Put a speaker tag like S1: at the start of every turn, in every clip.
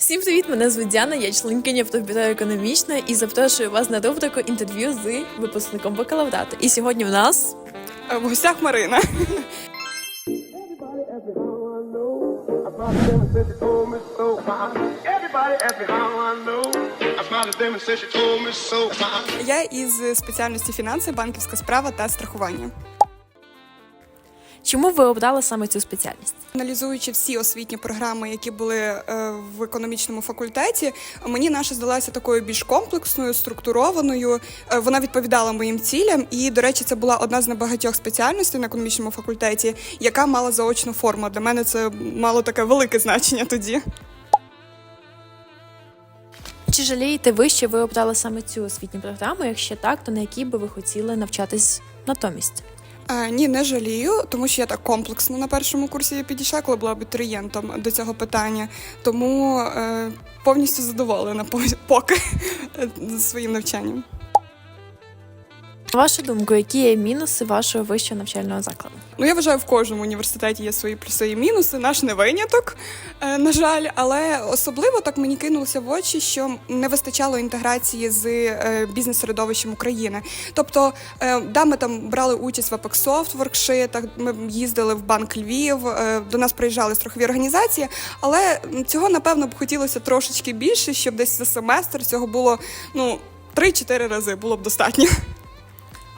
S1: Всім привіт! Мене звуть Діана, я членкиня автобітаю економічна і запрошую вас на рубрику інтерв'ю з випускником бакалаврату. І сьогодні в нас
S2: Е, В гостях Марина. Я із спеціальності фінанси, банківська справа та страхування.
S1: Чому ви обрали саме цю спеціальність?
S2: Аналізуючи всі освітні програми, які були е, в економічному факультеті, мені наша здалася такою більш комплексною, структурованою. Е, Вона відповідала моїм цілям, і, до речі, це була одна з небагатьох спеціальностей на економічному факультеті, яка мала заочну форму. Для мене це мало таке велике значення тоді.
S1: Чи жалієте ви, що ви обрали саме цю освітню програму? Якщо так, то на якій би ви хотіли навчатись натомість?
S2: Е, Ні, не жалію, тому що я так комплексно на першому курсі підійшла, коли була абітурієнтом до цього питання. Тому е, повністю задоволена по- поки е, своїм навчанням.
S1: Вашу думку, які є мінуси вашого вищого навчального закладу?
S2: Ну, я вважаю, в кожному університеті є свої плюси і мінуси. Наш не виняток, е, на жаль, але особливо так мені кинулося в очі, що не вистачало інтеграції з е, бізнес-середовищем України. Тобто, е, да, ми там брали участь в Апексофт воркшитах, ми їздили в банк Львів, до нас приїжджали страхові організації, але цього напевно б хотілося трошечки більше, щоб десь за семестр цього було ну 3-4 рази було б достатньо.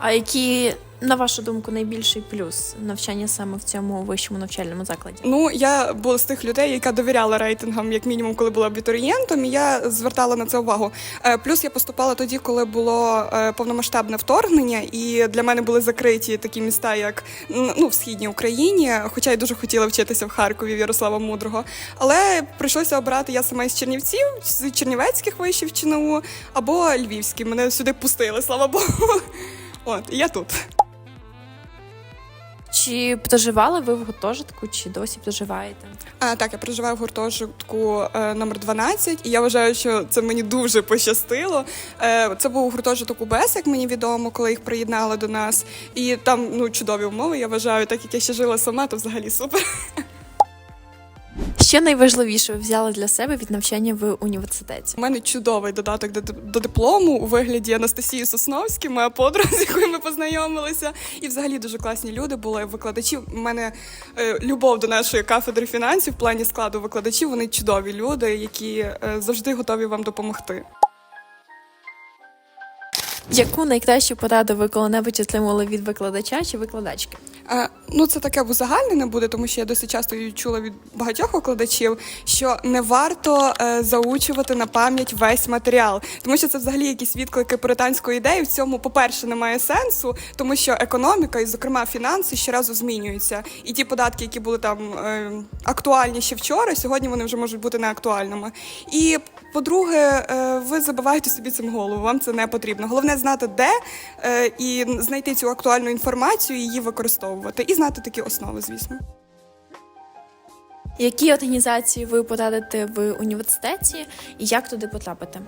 S1: А які, на вашу думку, найбільший плюс навчання саме в цьому вищому навчальному закладі?
S2: Ну, я була з тих людей, яка довіряла рейтингам, як мінімум, коли була абітурієнтом, і я звертала на це увагу. Е, Плюс я поступала тоді, коли було е, повномасштабне вторгнення, і для мене були закриті такі міста, як ну, в східній Україні. Хоча я дуже хотіла вчитися в Харкові в Ярослава Мудрого. Але прийшлося обирати я сама із Чернівців, з Чернівецьких вишів ЧНУ або Львівські. Мене сюди пустили, слава Богу. От, я тут.
S1: Чи проживали ви в гуртожитку, чи досі проживаєте?
S2: А, так, я проживаю в гуртожитку е, номер 12, і я вважаю, що це мені дуже пощастило. Е, це був гуртожиток УБС, як мені відомо, коли їх приєднали до нас. І там ну чудові умови. Я вважаю, так як я ще жила сама, то взагалі супер.
S1: Що найважливіше ви взяли для себе від навчання в університеті?
S2: У мене чудовий додаток до, диплому у вигляді Анастасії Сосновській, моя подруга, з якою ми познайомилися. І взагалі дуже класні люди були. Викладачі. У мене е, любов до нашої кафедри фінансів в плані складу викладачів. Вони чудові люди, які е, завжди готові вам допомогти.
S1: Яку найкращу пораду ви коли-небудь отримали від викладача чи викладачки?
S2: Е, Ну, це таке узагальнене буде, тому що я досить часто чула від багатьох викладачів, що не варто е, заучувати на пам'ять весь матеріал, тому що це взагалі якісь відклики пуританської ідеї. В цьому, по-перше, немає сенсу, тому що економіка і, зокрема, фінанси щоразу змінюються. І ті податки, які були там е, актуальні ще вчора, сьогодні вони вже можуть бути неактуальними. І по-друге, е, ви забиваєте собі цим голову. Вам це не потрібно. Головне знати, де е, і знайти цю актуальну інформацію, її використовувати, і знати такі основи, звісно.
S1: Які організації ви порадите в університеті і як туди потрапити?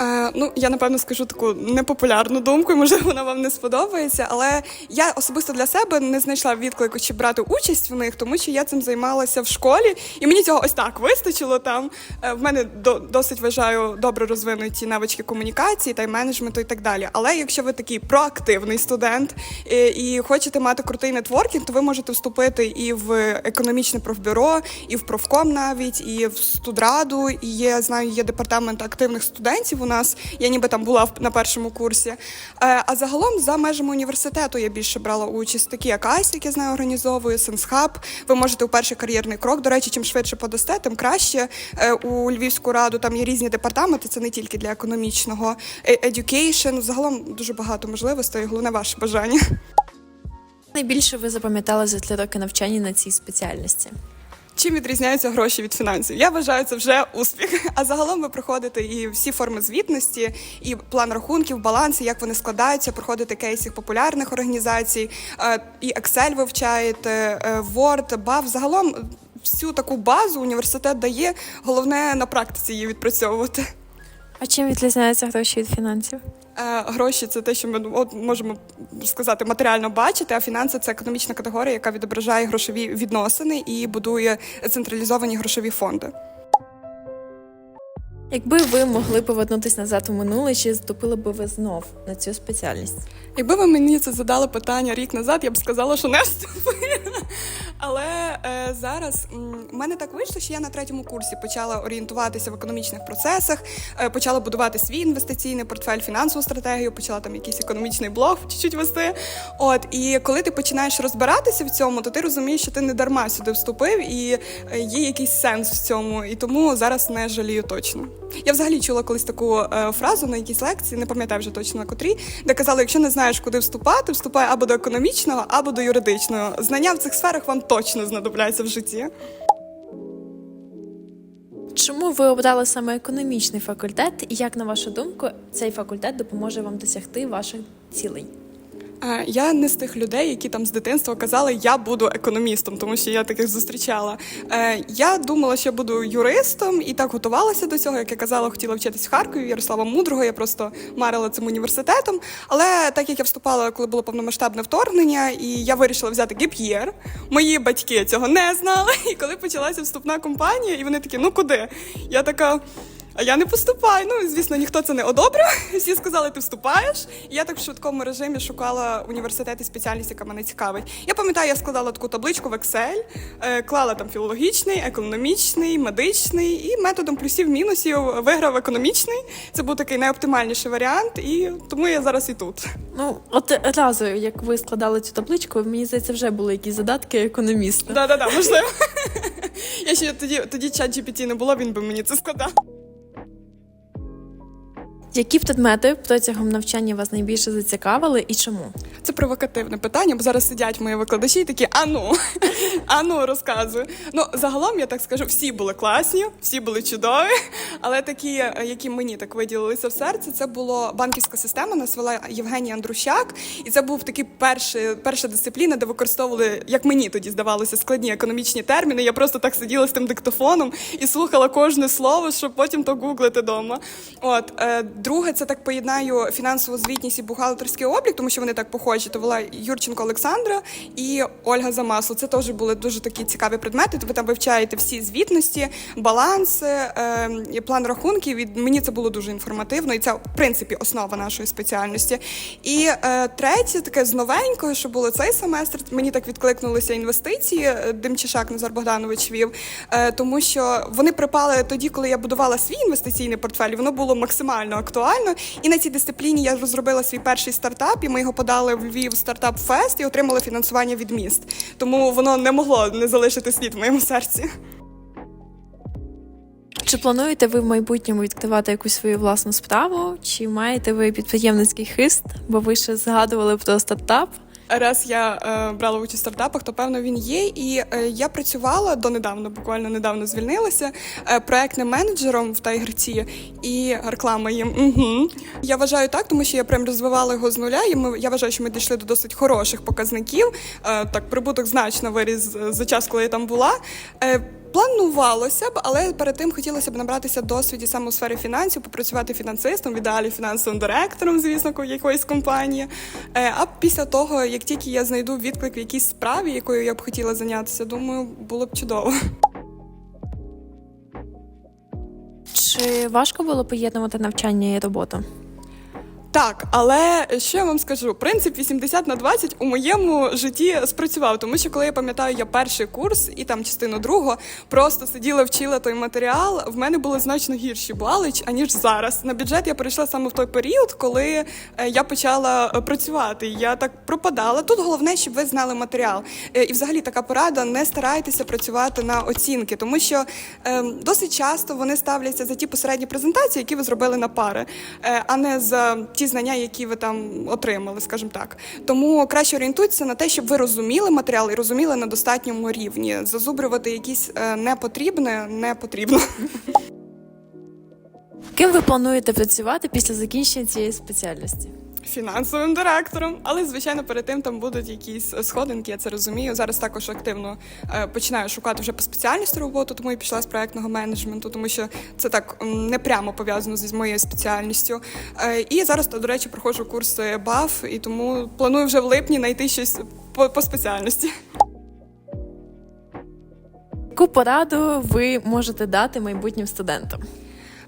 S2: Е, ну, я напевно скажу таку непопулярну думку, і можливо вона вам не сподобається. Але я особисто для себе не знайшла відклику чи брати участь в них, тому що я цим займалася в школі, і мені цього ось так вистачило там. Е, в мене до, досить вважаю добре розвинуті навички комунікації, тайм-менеджменту і так далі. Але якщо ви такий проактивний студент е, і хочете мати крутий нетворкінг, то ви можете вступити і в економічне профбюро, і в профком навіть, і в студраду. І є знаю, є департамент активних студентів нас. Я ніби там була на першому курсі. Е, А загалом за межами університету я більше брала участь, такі як ICE, як я знаю, організовую, Сенсхаб. Ви можете у перший кар'єрний крок. До речі, чим швидше подасте, тим краще. Е, У Львівську раду там є різні департаменти. Це не тільки для економічного Е, education. Загалом дуже багато можливостей. Головне ваше бажання.
S1: Найбільше ви запам'ятали за три роки навчання на цій спеціальності?
S2: Чим відрізняються гроші від фінансів? Я вважаю це вже успіх. А загалом ви проходите і всі форми звітності, і план рахунків, баланси, як вони складаються, проходите кейси популярних організацій, е, і Excel вивчаєте, е, Word, BAV. Загалом всю таку базу університет дає. Головне на практиці її відпрацьовувати.
S1: А чим відрізняються гроші від фінансів?
S2: Е, Гроші це те, що ми от, можемо сказати матеріально бачити, а фінанси це економічна категорія, яка відображає грошові відносини і будує централізовані грошові фонди.
S1: Якби ви могли повернутися назад у минуле, чи вступили би ви знов на цю спеціальність?
S2: Якби ви мені це задали питання рік назад, я б сказала, що не вступила. Але е, зараз в мене так вийшло, що я на третьому курсі почала орієнтуватися в економічних процесах, е, почала будувати свій інвестиційний портфель, фінансову стратегію, почала там якийсь економічний блог чуть-чуть вести. От і коли ти починаєш розбиратися в цьому, то ти розумієш, що ти не дарма сюди вступив, і е, є якийсь сенс в цьому. І тому зараз не жалію точно. Я взагалі чула колись таку е, фразу на якійсь лекції, не пам'ятаю вже точно на котрій, де казали, якщо не знаєш, куди вступати, вступай або до економічного, або до юридичного. Знання в цих сферах вам точно знадобляться в житті.
S1: Чому ви обрали саме економічний факультет, і як на вашу думку цей факультет допоможе вам досягти ваших цілей?
S2: Я не з тих людей, які там з дитинства казали, я буду економістом, тому що я таких зустрічала. Е, Я думала, що буду юристом і так готувалася до цього. Як я казала, хотіла вчитись в Харкові Ярослава Мудрого. Я просто марила цим університетом. Але так як я вступала, коли було повномасштабне вторгнення, і я вирішила взяти гіп'єр, мої батьки цього не знали. І коли почалася вступна кампанія, і вони такі, ну куди? Я така. А я не поступаю. Ну, звісно, ніхто це не одобрив. Всі сказали, ти вступаєш. І я так в швидкому режимі шукала університет і спеціальність, яка мене цікавить. Я пам'ятаю, я складала таку табличку в Excel, е, клала там філологічний, економічний, медичний, і методом плюсів-мінусів виграв економічний. Це був такий найоптимальніший варіант, і тому я зараз і тут.
S1: Ну, от разу, як ви складали цю табличку, мені здається, вже були якісь задатки економіста.
S2: Да, да, да, можливо. Я ще тоді тоді чат GPT не було, він би мені це складав.
S1: Які предмети протягом навчання вас найбільше зацікавили і чому?
S2: Це провокативне питання, бо зараз сидять мої викладачі і такі: ану, ану, розказуй. Ну, загалом я так скажу, всі були класні, всі були чудові, але такі, які мені так виділилися в серце, це було банківська система, нас вела Євгенія Андрущак, і це був такий перший, перша дисципліна, де використовували, як мені тоді здавалося, складні економічні терміни. Я просто так сиділа з тим диктофоном і слухала кожне слово, щоб потім то гуглити вдома. От е, друге, це так поєднаю фінансову звітність і бухгалтерський облік, тому що вони так похожі. То була Юрченко Олександра і Ольга Замасло. Це теж були дуже такі цікаві предмети. Ви там вивчаєте всі звітності, баланси, е, план рахунків. І мені це було дуже інформативно, і це в принципі основа нашої спеціальності. І е, третє, таке з новенького, що було цей семестр. Мені так відкликнулися інвестиції. е, Демчишак Назар Богданович вів, е, тому що вони припали тоді, коли я будувала свій інвестиційний портфель. Воно було максимально актуально. І на цій дисципліні я розробила свій перший стартап, і ми його подали в Львів стартап фест і отримали фінансування від міст. Тому воно не могло не залишити слід в моєму серці.
S1: Чи плануєте ви в майбутньому відкривати якусь свою власну справу? Чи маєте ви підприємницький хист? Бо ви ще згадували про стартап?
S2: Раз я е, брала участь в стартапах, то певно він є. І е, я працювала донедавна, буквально недавно звільнилася е, проектним менеджером в Тайгерці і реклама їм. Угу. Я вважаю так, тому що я прям розвивала його з нуля. І ми я вважаю, що ми дійшли до досить хороших показників. Е, так, прибуток значно виріс е, за час, коли я там була. Е, Планувалося б, але перед тим хотілося б набратися досвіді саме у сфері фінансів, попрацювати фінансистом, в ідеалі фінансовим директором, звісно, ко- якоїсь компанії. Е, А після того, як тільки я знайду відклик в якійсь справі, якою я б хотіла зайнятися, думаю, було б чудово.
S1: Чи важко було поєднувати навчання і роботу?
S2: Так, але що я вам скажу? Принцип 80 на 20 у моєму житті спрацював, тому що коли я пам'ятаю, я перший курс і там частину другого просто сиділа, вчила той матеріал. В мене були значно гірші бали, аніж зараз. На бюджет я перейшла саме в той період, коли е, я почала е, працювати. Я так пропадала. Тут головне, щоб ви знали матеріал. Е, І взагалі така порада: не старайтеся працювати на оцінки, тому що е, досить часто вони ставляться за ті посередні презентації, які ви зробили на пари, а не за ті знання, які ви там отримали, скажімо так. Тому краще орієнтуйтеся на те, щоб ви розуміли матеріал і розуміли на достатньому рівні. Зазубрювати якісь е, непотрібне не потрібно.
S1: Ким ви плануєте працювати після закінчення цієї спеціальності?
S2: Фінансовим директором, але звичайно перед тим там будуть якісь сходинки, я це розумію. Зараз також активно е, починаю шукати вже по спеціальності роботу, тому і пішла з проектного менеджменту, тому що це так не прямо пов'язано з моєю спеціальністю. Е, і зараз, до речі, проходжу курси БАФ, і тому планую вже в липні знайти щось по, по спеціальності.
S1: Яку пораду ви можете дати майбутнім студентам?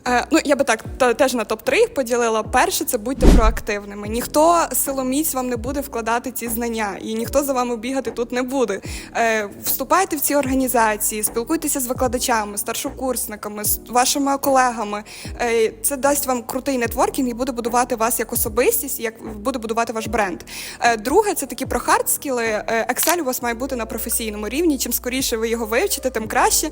S2: Е, ну, я би так та- теж на топ-3 їх поділила. Перше, це будьте проактивними. Ніхто силоміць вам не буде вкладати ці знання, і ніхто за вами бігати тут не буде. Е, вступайте в ці організації, спілкуйтеся з викладачами, старшокурсниками, з вашими колегами. Е, це дасть вам крутий нетворкінг і буде будувати вас як особистість, як буде будувати ваш бренд. Друге, це такі про хард скіли. Е, Excel у вас має бути на професійному рівні. Чим скоріше ви його вивчите, тим краще.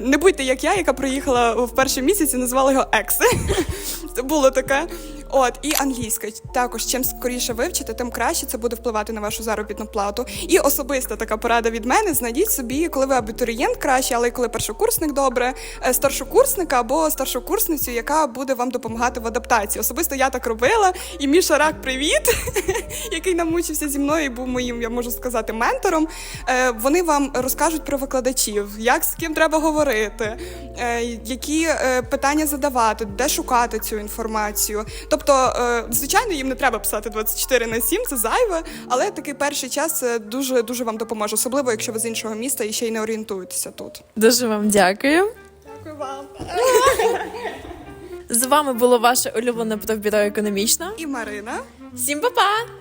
S2: Не будьте як я, яка приїхала в перший місяць і назвала його екси, Це було таке. От і англійська також. Чим скоріше вивчите, тим краще це буде впливати на вашу заробітну плату. І особиста така порада від мене: знайдіть собі, коли ви абітурієнт краще, але й коли першокурсник добре, е, старшокурсника або старшокурсницю, яка буде вам допомагати в адаптації. Особисто я так робила. І Міша Рак, привіт, який намучився зі мною і був моїм, я можу сказати, ментором. Е, Вони вам розкажуть про викладачів, як з ким треба говорити, е, які питання задавати, де шукати цю інформацію. Тобто, е, звичайно, їм не треба писати 24 на 7, це зайве, але такий перший час дуже дуже вам допоможе, особливо якщо ви з іншого міста і ще й не орієнтуєтеся тут.
S1: Дуже вам дякую.
S2: Дякую вам
S1: З вами було ваше улюблене профбюро економічно.
S2: і Марина.
S1: Всім па-па!